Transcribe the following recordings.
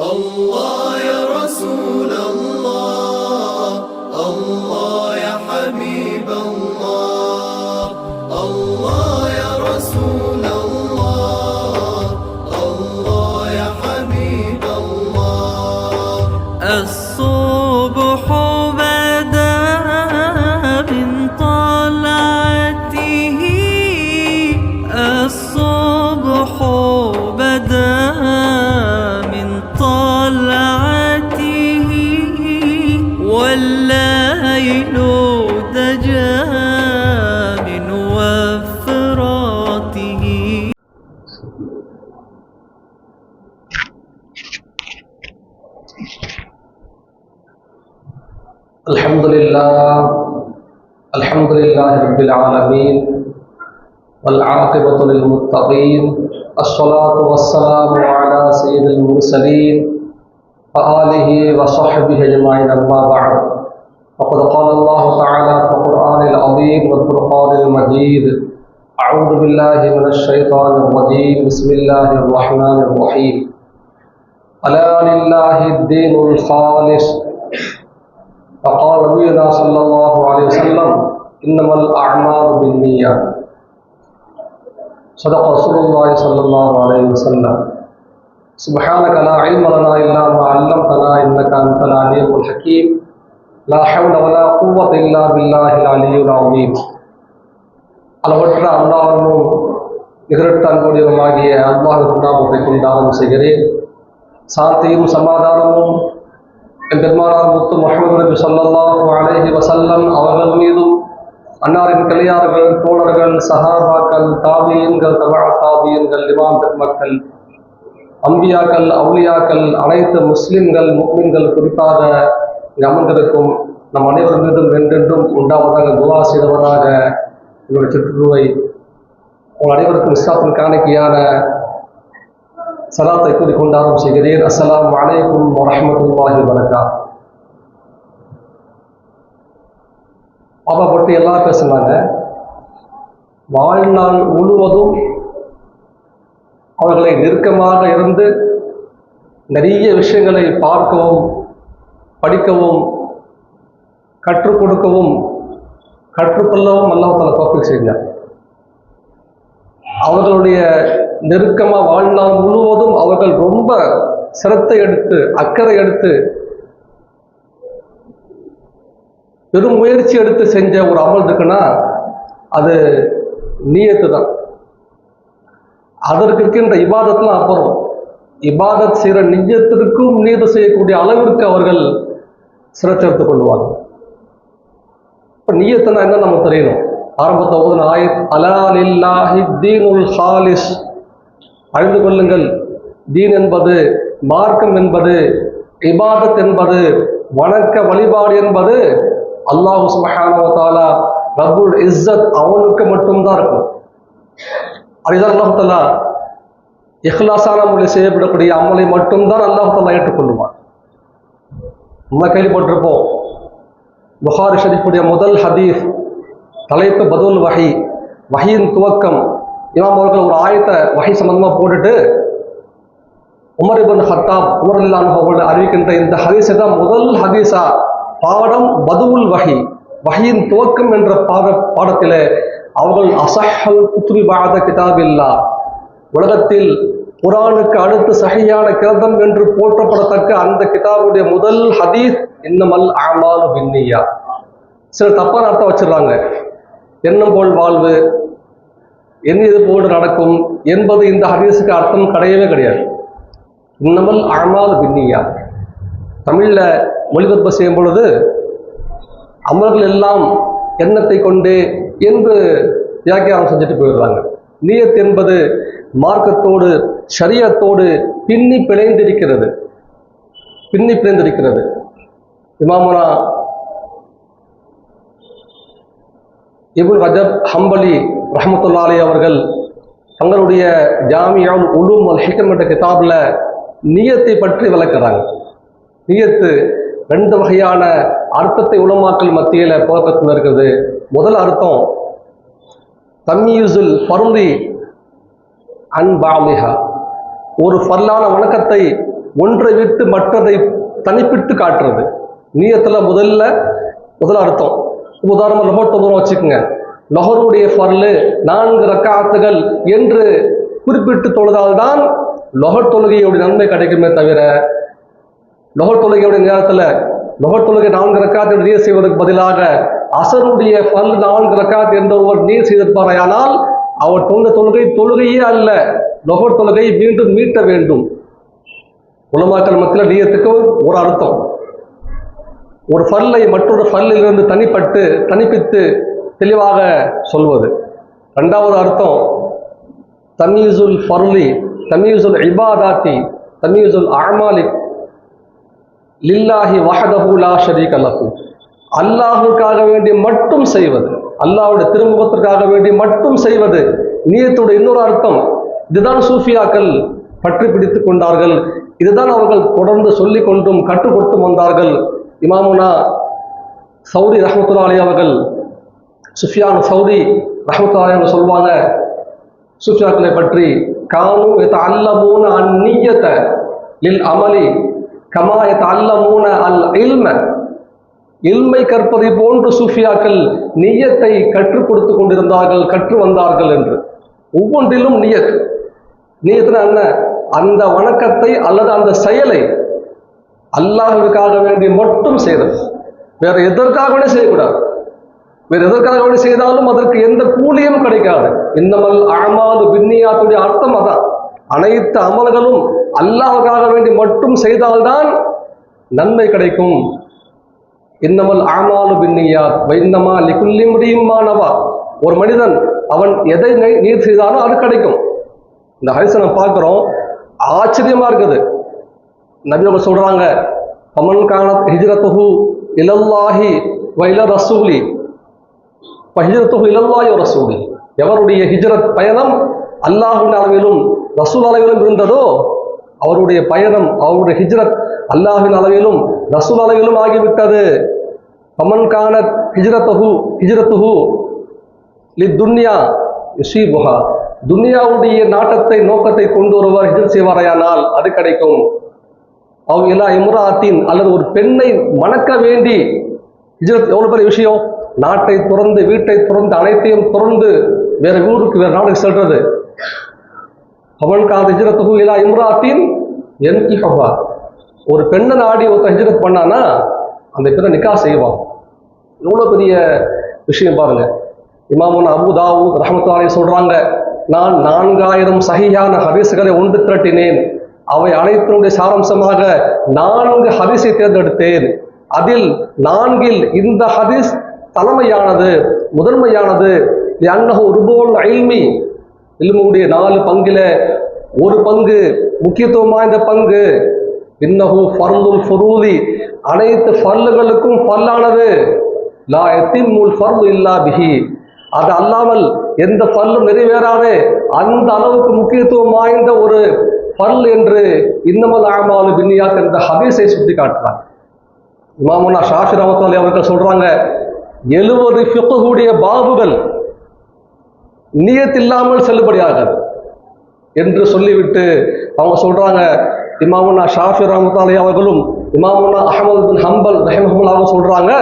الله يا رسول الله. لله الحمد لله رب العالمين والعاقبة للمتقين الصلاة والسلام على سيد المرسلين وآله وصحبه أجمعين أما بعد. فقد قال الله تعالى في القرآن العظيم والفرقان المجيد أعوذ بالله من الشيطان الرجيم بسم الله الرحمن الرحيم. ألا لله الدين الخالص فقال نبينا صلى الله عليه وسلم إنما الأعمال بالنية. صدق رسول الله صلى الله عليه وسلم. سبحانك لا علم لنا إلا ما علمتنا إنك أنت العليم الحكيم. لا حول ولا قوة إلا بالله العلي العظيم. அளவற்ற அல்லாவனும் நிகரட்டான் கூடியவமாகிய அல்லாஹ் நாமத்தை கொண்டாடம் செய்கிறேன் சாந்தியும் சமாதானமும் பெருமானார் முத்து முகமது நபி ஸல்லல்லாஹு அலைஹி வசல்லம் அவர்கள் மீதும் அன்னாரின் கிளையார்கள் தோழர்கள் சஹாபாக்கள் தாபியன்கள் தபா தாபியன்கள் இமாம் பெருமக்கள் அம்பியாக்கள் அவுலியாக்கள் அனைத்து முஸ்லிம்கள் முக்மீன்கள் குறிப்பாக அமர்ந்திருக்கும் நம் அனைவர் மீதும் என்றென்றும் உண்டாவதாக துவா செய்தவராக என்னுடைய சுற்றுருவை உங்கள் அனைவருக்கும் இஸ்லாத்தின் காணிக்கையான சலாத்தை கூறி கொண்டாடம் செய்கிறேன் அஸ்ஸலாமு அலைக்கும் வரஹ்மத்துல்லாஹி வரகாத் பாபா பற்றி எல்லாம் பேசுனாங்க. வாழ்நாள் முழுவதும் அவர்களை நெருக்கமாக இருந்து நிறைய விஷயங்களை பார்க்கவும் படிக்கவும் கற்றுக் கொடுக்கவும் கற்றுக்கொள்ளவும் அல்லாஹ் தலா தோப்பிக் அவர்களுடைய நெருக்கமாக வாழ்நாள் முழுவதும் அவர்கள் ரொம்ப சிரத்தை எடுத்து அக்கறை எடுத்து பெரும் முயற்சி எடுத்து செஞ்ச ஒரு அமல் இருக்குன்னா அது நீயத்து தான் அதற்கு இருக்கின்ற இபாதத்லாம் அப்புறம். இபாதத் செய்கிற நிஜத்திற்கும் நீதி செய்யக்கூடிய அளவிற்கு அவர்கள் சிரத்தை எடுத்துக் கொள்வாங்க. இப்போ நீயத்துனா என்ன நமக்கு தெரியணும்? ஆரம்பத்தை ஓதுன ஆயத் அலாலில்லாஹி தீனுல் ஹாலிஸ். அழிந்து கொள்ளுங்கள். தீன் என்பது மார்க்கம் என்பது இபாதத் என்பது வணக்க வழிபாடு என்பது அல்லாஹு சுபஹானவத்தாலா ரபுல் இஸ்ஸத் அவனுக்கு மட்டும்தான் இருக்கும். அதுதான் அல்லாஹ் இஹ்லாசான முறையில் செய்யப்படக்கூடிய அமலை மட்டும்தான் அல்லாஹ் ஏற்றுக்கொள்ளுவான் நம்ம கேள்விப்பட்டிருப்போம். புகாரி ஷரீஃபுடைய முதல் ஹதீஸ் தலைப்பு பதுல் வஹி வஹியின் துவக்கம். இமாம் அவர்கள் ஒரு ஆயத்தை வகை சம்பந்தமாக போட்டுட்டு உமர் இபன் ஹத்தாப் உமர் இல்லான் அவர்கள் அறிவிக்கின்ற இந்த ஹதீஸை தான் முதல் ஹதீஸா. பாடம் பதுவுல் வகை வகையின் துவக்கம் என்ற பாட பாடத்தில் அவர்கள் அசஹல் குத்துபி பாத கிதாபில்லா. உலகத்தில் குரானுக்கு அடுத்து சகையான கிரந்தம் என்று போற்றப்படத்தக்க அந்த கிதாபுடைய முதல் ஹதீஸ் இன்னமல் அமால் பின்னியா. சில தப்பான அர்த்தம் வச்சிடுறாங்க எண்ணம் போல் வாழ்வு எண்ணியது போன்று நடக்கும் என்பது இந்த ஹதீஸுக்கு அர்த்தம் கிடையவே கிடையாது. இன்னமல் அழமாத பின்னியா தமிழில் மொழிபெயர்ப்பு செய்யும் பொழுது அமர்கள் எல்லாம் எண்ணத்தை கொண்டு என்று வியாக்கியானம் செஞ்சுட்டு போயிடுறாங்க. நீயத் என்பது மார்க்கத்தோடு சரியத்தோடு பின்னி பிணைந்திருக்கிறது. பின்னி பிணைந்திருக்கிறது. இமாமுனா இபுல் ரஜப் ஹம்பலி ரஹமத்துல்லாலி அவர்கள் தங்களுடைய ஜாமியால் உலும் அல் ஹிக்கம் என்ற கிதாபில் நியத்தை பற்றி விளக்குறாங்க. நியத்து ரெண்டு வகையான அர்த்தத்தை உளமாக்கல் மத்தியில் புழக்கத்தில் இருக்குது முதல் அர்த்தம் தம்மியூசுல் பருந்தி அன்பாமிகா ஒரு பல்லான வணக்கத்தை ஒன்றை விட்டு மற்றதை தனிப்பிட்டு காட்டுறது. நீயத்தில் முதல்ல முதல் அர்த்தம் உதாரணம் லொஹர் தொழுகிறோம் வச்சுக்கோங்க. லொஹருடைய ஃபர்லு நான்கு ரக்காத்துகள் என்று குறிப்பிட்டு தொழுதால்தான் லொஹர் தொழுகையுடைய நன்மை கிடைக்குமே தவிர லொஹர் தொழுகையுடைய நேரத்தில் லொஹர் தொழுகை நான்கு ரக்காத்து நீர் செய்வதற்கு பதிலாக அசருடைய பல் நான்கு ரக்காத்து என்ற ஒருவர் நீர் செய்திருப்பாரையானால் அவர் தொழுத தொழுகை தொழுகையே அல்ல. லொஹர் தொழுகை மீண்டும் மீட்ட வேண்டும். உலமாக்கல் மத்தியில் நீயத்துக்கு ஒரு அர்த்தம். ஒரு ஃபல்லை மற்றொரு பல்லிலிருந்து தனிப்பட்டு தனிப்பித்து தெளிவாக சொல்வது. ரெண்டாவது அர்த்தம் தமீசுல் ஃபர்லி தமீசுல் இபாதாத்தி தமீசுல் அமாலி லில்லாஹி வஹதபுலா லா ஷரீக அல்லாஹுக்காக வேண்டி மட்டும் செய்வது அல்லாஹுடைய திருமுகத்திற்காக வேண்டி மட்டும் செய்வது நீயத்துடைய இன்னொரு அர்த்தம் இதுதான் சூஃபியாக்கள் பற்றி பிடித்து கொண்டார்கள் இதுதான் அவர்கள் தொடர்ந்து சொல்லிக் கொண்டும் கற்றுக் வந்தார்கள். இமாமுனா சௌரி ரஹமத்துல்லா அலி அவர்கள் சுஃபியான் சௌரி ரஹமத்துல்லா அலி அவர்கள் சொல்வாங்க சுஃபியாக்களை பற்றி கானு அல்லமூன அந்நியத்த லில் அமலி கமா எத்த அல்லமூன அல் இல்ம இல்மை கற்பதை போன்று சூஃபியாக்கள் நியத்தை கற்றுக் கொடுத்து கொண்டிருந்தார்கள் கற்று வந்தார்கள் என்று. ஒவ்வொன்றிலும் நியத் நியத்துனா என்ன? அந்த வணக்கத்தை அல்லது அந்த செயலை அல்லாஹ்விற்காக வேண்டி மட்டும் செய்தது. வேற எதற்காக செய்யக்கூடாது. வேற எதற்காக வேண்டி செய்தாலும் அதற்கு எந்த கூலியும் கிடைக்காது. இன்னமல் அழமாது பின்னியாத்துடைய அர்த்தம் அதான். அனைத்து அமல்களும் அல்லாஹுக்காக வேண்டி மட்டும் செய்தால்தான் நன்மை கிடைக்கும். இன்னமல் ஆமாலு பின்னியா வைந்தமா லிகுல்லி முடியுமானவா ஒரு மனிதன் அவன் எதை நீர் செய்தாலும் அது கிடைக்கும். இந்த ஹரிசனை பார்க்குறோம். ஆச்சரியமா இருக்குது. நபி அவங்க சொல்றாங்க பமன் காணத் ஹிஜ்ரத்துஹு இலல்லாஹி வைல ரசூலி. ஹிஜ்ரத்துஹு இலல்லாஹி ரசூலி. எவருடைய ஹிஜ்ரத் பயணம் அல்லாஹின் அளவிலும் ரசூல் அளவிலும் இருந்ததோ அவருடைய பயணம் அவருடைய ஹிஜ்ரத் அல்லாஹின் அளவிலும் ரசூல் அளவிலும் ஆகிவிட்டது. பமன் காணத் ஹிஜ்ரத்துஹு ஹிஜ்ரத்துஹு லி துன்யா துன்யாவுடைய நாட்டத்தை நோக்கத்தை கொண்டு ஒருவர் ஹிஜ்ரத் செய்வாரையானால் அது கிடைக்கும். அவ் இலா இம்ராத்தின் அல்லது ஒரு பெண்ணை மணக்க வேண்டி இஜரத் எவ்வளோ பெரிய விஷயம்? நாட்டை துறந்து வீட்டை துறந்து அனைத்தையும் துறந்து வேற ஊருக்கு வேற நாடுக்கு செல்றது. அவன் காந்த ஹிஜ்ரத்துக்கு இலா இம்ராத்தின் என் கிஹபா ஒரு பெண்ணை நாடி ஒருத்தன் ஹிஜரத் பண்ணானா அந்த பெண்ணை நிக்கா செய்வான். எவ்வளோ பெரிய விஷயம் பாருங்க. இமாமுன் அபு தாவூத் ரஹமத்துல்லாஹி சொல்றாங்க நான் நான்காயிரம் சகியான ஹதீஸ்களை ஒன்று திரட்டினேன். அவை அனைத்தினுடைய சாராம்சமாக நான்கு ஹதீஸை தேர்ந்தெடுத்தேன். அதில் நான்கில் இந்த ஹதீஸ் தலைமையானது முதன்மையானது. அன்னஹு ருபோல் ஐல்மி இல்முடைய நாலு பங்கில் ஒரு பங்கு முக்கியத்துவம் வாய்ந்த பங்கு. இன்னஹு ஃபர்லுல் ஃபுரூதி அனைத்து ஃபர்லுகளுக்கும் ஃபல்லானது லா எத்திமுல் ஃபர்லு இல்லா பிஹி. அது அல்லாமல் எந்த பல்லும் நிறைவேறாது. அந்த அளவுக்கு முக்கியத்துவம் வாய்ந்த ஒரு பல் என்று இன்னமல் ஆமாலு பின்னியாத் என்ற ஹதீஸை சுட்டி காட்டுறாங்க இமாமுனா ஷாஃபி ரமத்தாலி அவர்கள் சொல்றாங்க எழுபது ஃபிக்குடைய பாபுகள் நீயத்தில்லாமல் செல்லுபடியாகாது என்று சொல்லிவிட்டு அவங்க சொல்றாங்க இமாமுனா ஷாஃபி ரமத்தாலி அவர்களும் இமாமுனா அஹமது பின் ஹம்பல் ரஹமஹுல்லாவும் சொல்றாங்க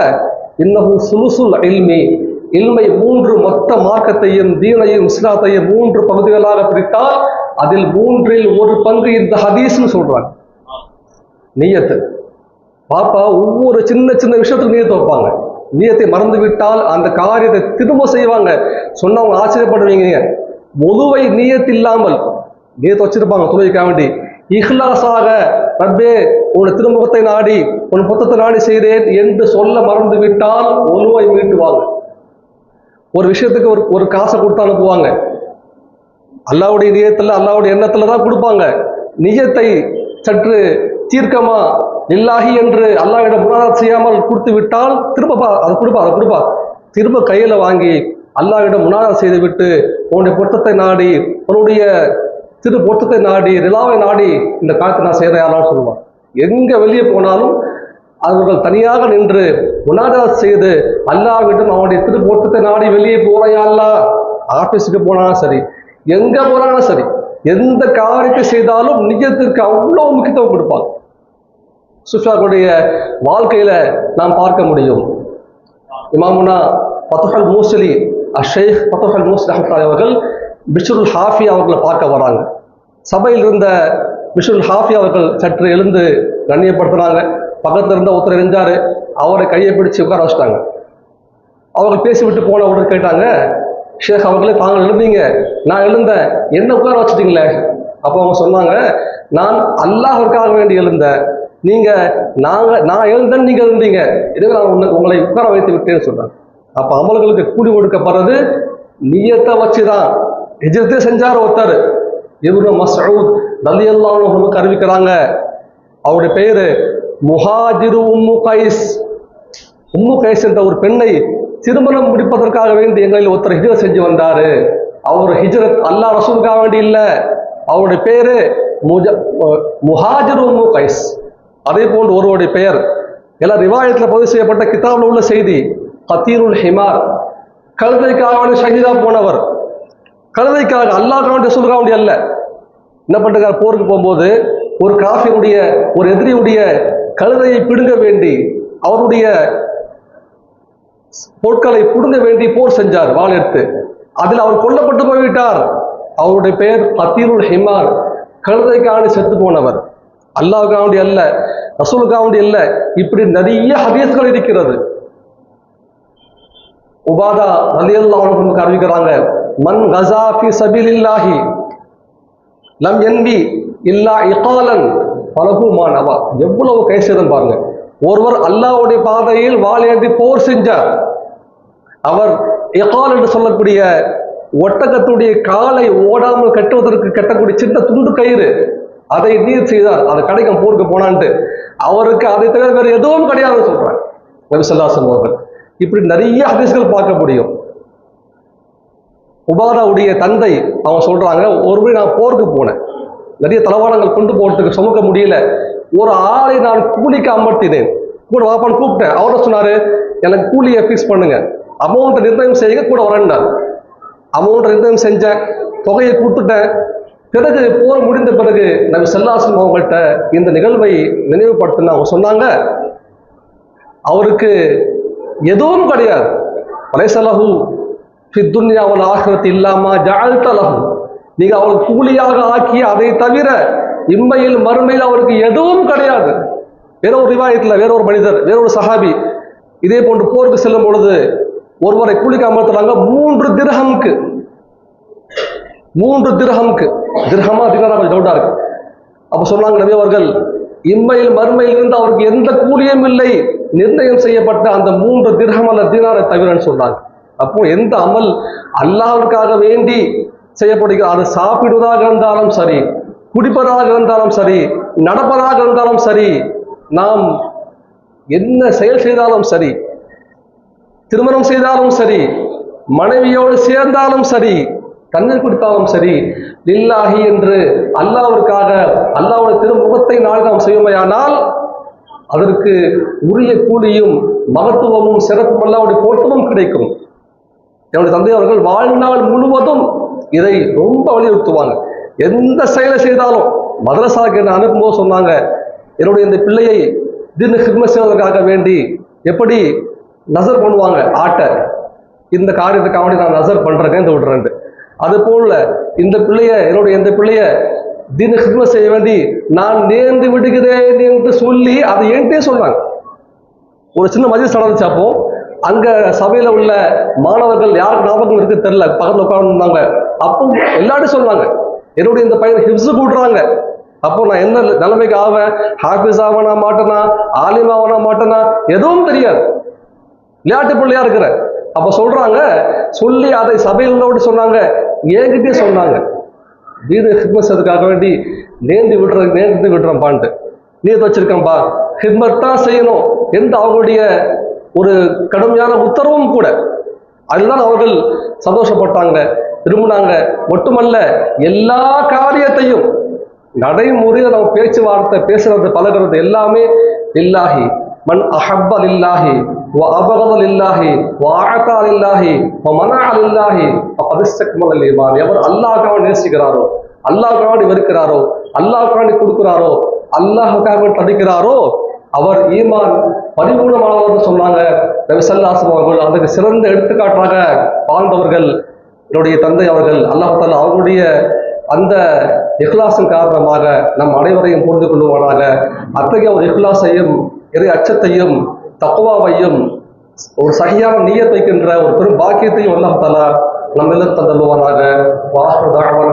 இன்னமும் சுலுசுல் இல்மி இல்மை மூன்று மொத்த மார்க்கத்தையும் தீனையும் இஸ்லாத்தையும் மூன்று பகுதிகளாக பிரித்தால் அதில் மூன்றில் ஒரு பங்கு இந்த ஹதீஸ்னு சொல்றாங்க. நீயத்து. பாப்பா ஒவ்வொரு சின்ன சின்ன விஷயத்துக்கு நியத்து வைப்பாங்க. நீயத்தை மறந்து விட்டால் அந்த காரியத்தை திரும்ப செய்வாங்க. சொன்னவங்க ஆச்சரியப்படுவீங்க முதுவை நீயத்து இல்லாமல். நியத்து வச்சிருப்பாங்க தொழுகைக்காக வேண்டி. இஹ்லாஸாக ரப்பே உன் திருமுகத்தை நாடி உன் புத்தத்தை நாடி செய்தேன் என்று சொல்ல மறந்து விட்டால் ஒழுவை மீட்டுவாங்க. ஒரு விஷயத்துக்கு ஒரு ஒரு காசை கொடுத்து அனுப்புவாங்க. அல்லாவுடைய நியத்தில் அல்லாவுடைய எண்ணத்தில் தான் கொடுப்பாங்க. நியத்தை சற்று தீர்க்கமா இல்லாஹி என்று அல்லாவிடம் முனாதாத் செய்யாமல் கொடுத்து விட்டால் திரும்ப பா அதை கொடுப்பா அதை கொடுப்பா. திரும்ப கையில் வாங்கி அல்லாவிடம் முனாதாத் செய்து விட்டு உன்னுடைய பொருத்தத்தை நாடி உன்னுடைய திரு பொருத்தத்தை நாடி ரிலாவை நாடி இந்த காலத்தை நான் செய்கிறேன் சொல்லுவான். எங்கே வெளியே போனாலும் அவர்கள் தனியாக நின்று முனாதா செய்து அல்லாவிடம் அவனுடைய திரு பொருத்தத்தை நாடி வெளியே போறையா அல்லா? ஆஃபீஸுக்கு போனாலும் சரி எங்க போனாலும் சரி எந்த காரியத்தை செய்தாலும் நிஜத்திற்கு அவ்வளோ முக்கியத்துவம் கொடுப்பாங்க. சுஃபியாவுடைய வாழ்க்கையில நாம் பார்க்க முடியும். இமாமுனா பத்துஹல் மூசலி அஷேக் பத்துஹல் மூசலி அஹமத் அவர்கள் பிஷுல் ஹாஃபி அவர்களை பார்க்க வராங்க. சபையில் இருந்த பிஷுல் ஹாஃபி அவர்கள் சற்று எழுந்து கண்ணியப்படுத்துறாங்க. பக்கத்தில் இருந்த ஒருத்தர் இருந்தாரு அவரை கையை பிடிச்சு உட்கார வச்சிட்டாங்க. அவங்க பேசிவிட்டு போன உடனே கேட்டாங்க ஷேக் அவர்களே தாங்கள் எழுந்தீங்க. நான் எழுந்தேன். என்ன உட்கார வச்சிட்டீங்களே? அப்போ அவங்க சொன்னாங்க நான் அல்லாஹிற்காக வேண்டி எழுந்தேன். நீங்க நாங்க நான் எழுந்தேன் நீங்க எழுந்தீங்க. இதுவே நான் உன்னை- உங்களை உட்கார வைத்து விட்டேன்னு சொல்றாங்க. அப்ப அமல்களுக்கு கூலி கொடுக்கப்படுறது வச்சு வச்சுதான். ஹிஜ்ரத்தே செஞ்சார் ஒருத்தர். இவரு மசூத் ரலியல்லாஹு நமக்கு அறிவிக்கிறாங்க. அவருடைய பெயரு முஹாஜிரு உம்மு கைஸ். உம்மு கைஸ் என்ற ஒரு பெண்ணை திருமணம் முடிப்பதற்காக வேண்டி எங்களில் ஒருத்தர் ஹிஜரத் செஞ்சு வந்தாரு. அவர் ஹிஜரத் அல்லாஹ் ரசூலுக்காக வேண்டி இல்லை. அவருடைய பேரு முஜ கைஸ். அதே போன்று ஒருவருடைய பெயர். எல்லாம் ரிவாயத்தில் பதிவு செய்யப்பட்ட கிதாபில் உள்ள செய்தி கத்தீருல் ஹிமார். கழுதைக்காக வேண்டி ஷஹீதா போனவர். கழுதைக்காக அல்லாஹ் வேண்டிய சொல்லுக்கா வேண்டிய அல்ல. என்ன பண்ணுறார் போருக்கு போகும்போது ஒரு காஃபியுடைய ஒரு எதிரியுடைய கழுதையை பிடுங்க வேண்டி அவருடைய பொருட்களை புடுங்க வேண்டி போர் செஞ்சார் வாள் எடுத்து. அதில் அவர் கொல்லப்பட்டு போய்விட்டார். அவருடைய பெயர் அத்தீருல் ஹிமார். கழுதைக்காண்டி செத்து போனவர். அல்லாஹ்காண்டி அல்ல ரசூலுக்காண்டி அல்ல இப்படி நிறைய ஹதீஸ்கள் இருக்கிறது. உபாதா ரலியல்லாஹு அவர்களுக்கு அறிவிக்கிறாங்க மன் கஸா ஃபி சபீலில்லாஹி லம் என்பி இல்லா இகாலன் பலகுமானவா எவ்வளவு எவ்வளவு கைசேதம் பாருங்க. ஒருவர் அல்லாஹ்வுடைய பாதையில் வாழேந்தி போர் செஞ்சார். அவர் எகால் என்று சொல்லக்கூடிய ஒட்டகத்துடைய காலை ஓடாமல் கட்டுவதற்கு கட்டக்கூடிய சின்ன துண்டு கயிறு. அதை நீர் செய்தார். அதை கிடைக்கும் போருக்கு போனான்ட்டு. அவருக்கு அதை தவிர வேறு எதுவும் கிடையாதுன்னு சொல்றாங்க நபி அவர்கள். இப்படி நிறைய ஹதீஸ்கள் பார்க்க முடியும். உபாதாவுடைய தந்தை அவங்க சொல்றாங்க ஒருமுறை நான் போருக்கு போனேன். நிறைய தளவாடங்கள் கொண்டு போகிறதுக்கு சுமக்க முடியல. ஒரு ஆளை நான் கூலிக்கு அமர்த்தினேன். கூட வாப்பான்னு கூப்பிட்டேன். அவரை சொன்னாரு? எனக்கு கூலியை ஃபிக்ஸ் பண்ணுங்க. அமௌண்ட் நிர்ணயம் செய்யுங்க கூட வரேன்னார் அமௌண்ட் நிர்ணயம் செஞ்சேன். தொகையை கொடுத்துட்டேன். பிறகு போர் முடிந்த பிறகு நபி செல்லாசன் அவங்கள்ட்ட இந்த நிகழ்வை நினைவுபடுத்தின அவங்க சொன்னாங்க. அவருக்கு எதுவும் கிடையாது. பலைசலஹு ஃபித்துன்யாவல் இல்லாமல் இல்லாம ஜாழ்த்தலஹு நீங்க அவருக்கு கூலியாக ஆக்கி அதை தவிர இம்மையில் மறுமையில் அவருக்கு எதுவும் கிடையாது. வேற ஒரு ரிவாயத்துல வேற ஒரு மனிதர் வேற ஒரு சஹாபி இதே போன்று போருக்கு செல்லும் பொழுது ஒருவரை கூலிக்கு அமர்த்துறாங்க மூன்று திரஹம்க்கு. மூன்று திரஹம்க்கு. திரகமா தினாரா கொஞ்சம் டவுட்டா இருக்கு. அப்ப சொன்னாங்க நபி அவர்கள் இம்மையில் மறுமையில் இருந்து அவருக்கு எந்த கூலியும் இல்லை நிர்ணயம் செய்யப்பட்ட அந்த மூன்று திரகம் அல்ல தினாரை தவிரன்னு சொன்னாங்க. அப்போ எந்த அமல் அல்லாவிற்காக வேண்டி செய்யப்படுகிறது. அது சாப்பிடுவதாக இருந்தாலும் சரி குடிப்பதாக இருந்தாலும் சரி நடப்பதாக இருந்தாலும் சரி நாம் என்ன செயல் செய்தாலும் சரி திருமணம் செய்தாலும் சரி மனைவியோடு சேர்ந்தாலும் சரி தண்ணீர் குடித்தாலும் சரி லில்லாஹி என்று அல்லாவிற்காக அல்லாவுடைய திருமுகத்தை நாள் நாம் செய்யுமையானால் அதற்கு உரிய கூலியும் மகத்துவமும் சிறப்பும் அல்லாவுடைய போட்டமும் கிடைக்கும். என்னுடைய தந்தை அவர்கள் வாழ்நாள் முழுவதும் இதை ரொம்ப வலியுறுத்துவாங்க. எந்த செயலை செய்தாலும் மதரசாக்கு என்ன அனுப்பும்போது சொன்னாங்க என்னுடைய இந்த பிள்ளையை தின ஹிர்ம செய்வதற்காக வேண்டி எப்படி நசர் பண்ணுவாங்க ஆட்டை? இந்த காரியத்துக்காக வேண்டி நான் நசர் பண்றேன் இந்த விடுறேன் அது போல இந்த பிள்ளைய என்னுடைய இந்த பிள்ளைய தின ஹிர்ம செய்ய வேண்டி நான் நேர்ந்து விடுகிறேன் என்று சொல்லி அதை என்கிட்டே சொன்னாங்க. ஒரு சின்ன மஜிஸ் நடந்துச்சு அப்போ அங்க சபையில உள்ள மாணவர்கள் யாருக்கு ஞாபகம் இருக்கு தெரியல. பக்கத்துல உட்கார்ந்துருந்தாங்க. அப்போ எல்லாரும் சொன்னாங்க என்னுடைய இந்த பையன் ஹிப்ஸ் கூட்டுறாங்க. அப்போ நான் என்ன நிலைமைக்கு ஆவேன்? ஹாஃபிஸ் ஆவனா மாட்டேனா? ஆலிம் ஆவனா மாட்டேனா? எதுவும் தெரியாது. விளையாட்டு பிள்ளையா இருக்கிறேன் அப்ப சொல்றாங்க சொல்லி அதை சபையில் விட்டு சொன்னாங்க. என்கிட்டயே சொன்னாங்க. வீடு ஹிப்மஸ் அதுக்காக வேண்டி நேர்ந்து விடுற நேர்ந்து விடுறேன்பான்ட்டு நீர் வச்சிருக்கேன்பா. ஹிட்மத் தான் செய்யணும். எந்த அவங்களுடைய ஒரு கடுமையான உத்தரவும் கூட. அதுதான் அவர்கள் சந்தோஷப்பட்டாங்க விரும்பினாங்க மட்டுமல்ல எல்லா காரியத்தையும் நடைமுறையில் நம்ம பேச்சுவார்த்தை பேசுறது பழகிறது எல்லாமே இல்லாஹி மண் அஹப்பல் லில்லாஹி அபகதல் அபகத வாழத்தால் வ மனால் இல்லாஹி வ மனஅ எவர் அல்லாஹ்வை நேசிக்கிறாரோ அல்லாஹ்காண்டி வெறுக்கிறாரோ அல்லாஹ்காண்டி கொடுக்கிறாரோ அல்லாஹுக்காக தடுக்கிறாரோ அவர் ஈமான் பரிபூர்ணமானவர்னு சொன்னாங்க. நபிசல்லாசம் அவர்கள் அதற்கு சிறந்த எடுத்துக்காட்டாக வாழ்ந்தவர்கள் என்னுடைய தந்தை அவர்கள் அல்லாஹால அவருடைய அந்த இஹ்லாசின் காரணமாக நம் அனைவரையும் புரிந்து கொள்வானாக அத்தகைய ஒரு இஹ்லாஸையும் இறை அச்சத்தையும் தக்குவாவையும் ஒரு சரியான நீயத் வைக்கின்ற ஒரு பெரும் பாக்கியத்தையும் அல்லாஹால நம்ம தந்தல்வானாக வாஹர் தாழ்வான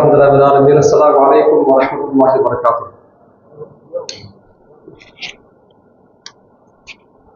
மீன் அலைக்கும்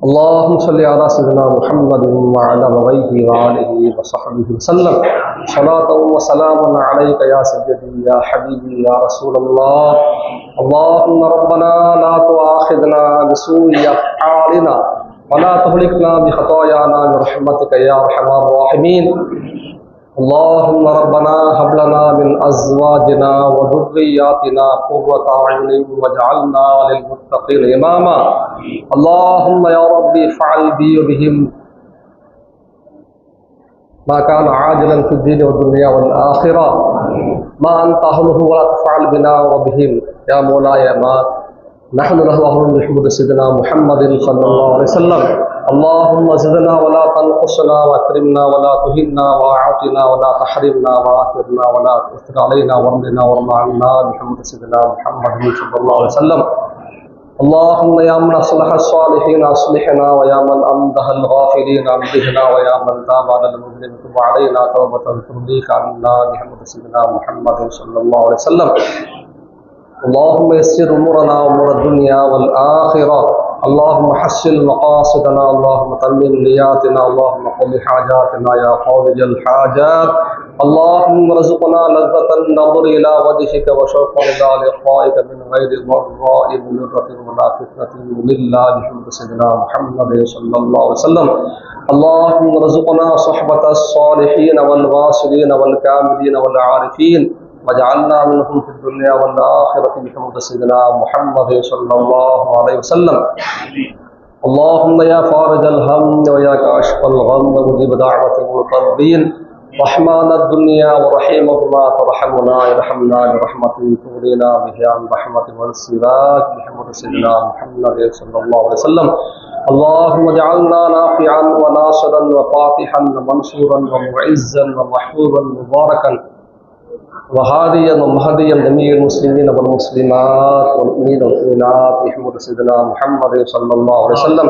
اللهم صل على سيدنا محمد وعلى آله وآله وصحبه وسلم. صلاة وسلام عليك يا سيدي، يا حبيبي، يا رسول الله. اللهم ربنا لا تؤاخذنا بسوء أفعالنا ولا تهلكنا بخطايانا برحمتك يا أرحم الراحمين. اللهم ربنا هب لنا من ازواجنا وذرياتنا قرة اعين واجعلنا للمتقين اماما اللهم يا ربي فعل بي وبهم ما كان عاجلا في الدين والدنيا والاخره ما انت اهله ولا تفعل بنا وبهم يا مولاي ما نحن له اهل بحمد سيدنا محمد صلى الله عليه وسلم. اللهم زدنا ولا تنقصنا واكرمنا ولا تهنا واعطنا ولا تحرمنا واثرنا ولا تؤثر علينا وارضنا وارض عنا بحمد سيدنا محمد صلى الله عليه وسلم. اللهم يا من اصلح الصالحين اصلحنا ويا من امدح الغافلين امدحنا ويا من تاب على المسلم تب علينا توبه ترضيك عنا بحمد سيدنا محمد صلى الله عليه وسلم. اللهم يسر امورنا امور الدنيا والاخره اللهم حسن مقاصدنا، اللهم تمم نياتنا، اللهم قضي حاجاتنا يا قاضي الحاجات. اللهم ارزقنا لذة النظر إلى وجهك وشوقا إلى لقائك من غير ضراء مضرة ولا فتنة. مضلة بحمد سيدنا محمد صلى الله عليه وسلم. اللهم ارزقنا صحبة الصالحين والواصلين والكاملين والعارفين. واجعلنا منهم في الدنيا والآخرة بحمد سيدنا محمد صلى الله عليه وسلم. اللهم يا فارج الهم ويا كاشف الغم ومجيب دعوة المضطرين رحمن الدنيا ورحيمهما ترحمنا ارحمنا برحمة تغنينا به عن رحمة والسراج بحمد سيدنا محمد صلى الله عليه وسلم. اللهم اجعلنا نافعا وناصرا وفاتحا ومنصورا ومعزا ومحفوظا مباركا. وهاديا ومهديا جميع المسلمين والمسلمات والمؤمنين والمؤمنات بحمد سيدنا محمد صلى الله عليه وسلم.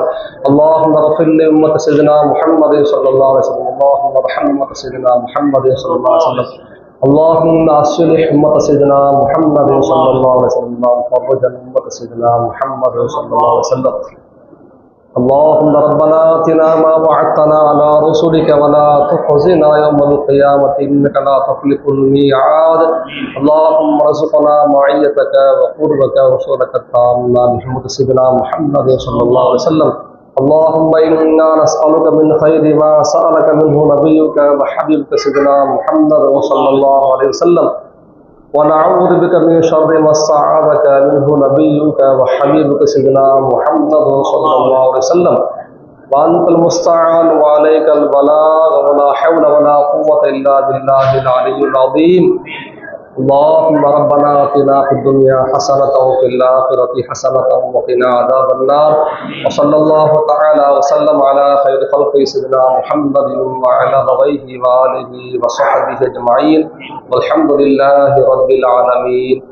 اللهم اغفر لأمة سيدنا محمد صلى الله عليه وسلم. اللهم ارحم أمة سيدنا محمد صلى الله عليه وسلم. اللهم اصلح أمة سيدنا محمد صلى الله عليه وسلم. اللهم فرج أمة سيدنا محمد صلى الله عليه وسلم. اللهم ربنا آتنا ما وعدتنا على رسلك ولا تخزنا يوم القيامة، إنك لا تخلف الميعاد. اللهم ارزقنا معيتك وقربك ورسولك التامة بحمد سيدنا محمد صلى الله عليه وسلم. اللهم إنا نسألك من خير ما سألك منه نبيك وحبيبك سيدنا محمد صلى الله عليه وسلم. ونعوذ بك من شر ما استعاذك منه نبيك وحبيبك سيدنا محمد صلى الله عليه وسلم. وأنت المستعان وعليك البلاغ ولا حول ولا قوة إلا بالله العلي العظيم. اللهم ربنا آتنا في الدنيا حسنة وفي الآخرة حسنة وقنا عذاب النار. وصلى الله تعالى وسلم على خير خلق سيدنا محمد وعلى غيره وآله وصحبه أجمعين. والحمد لله رب العالمين.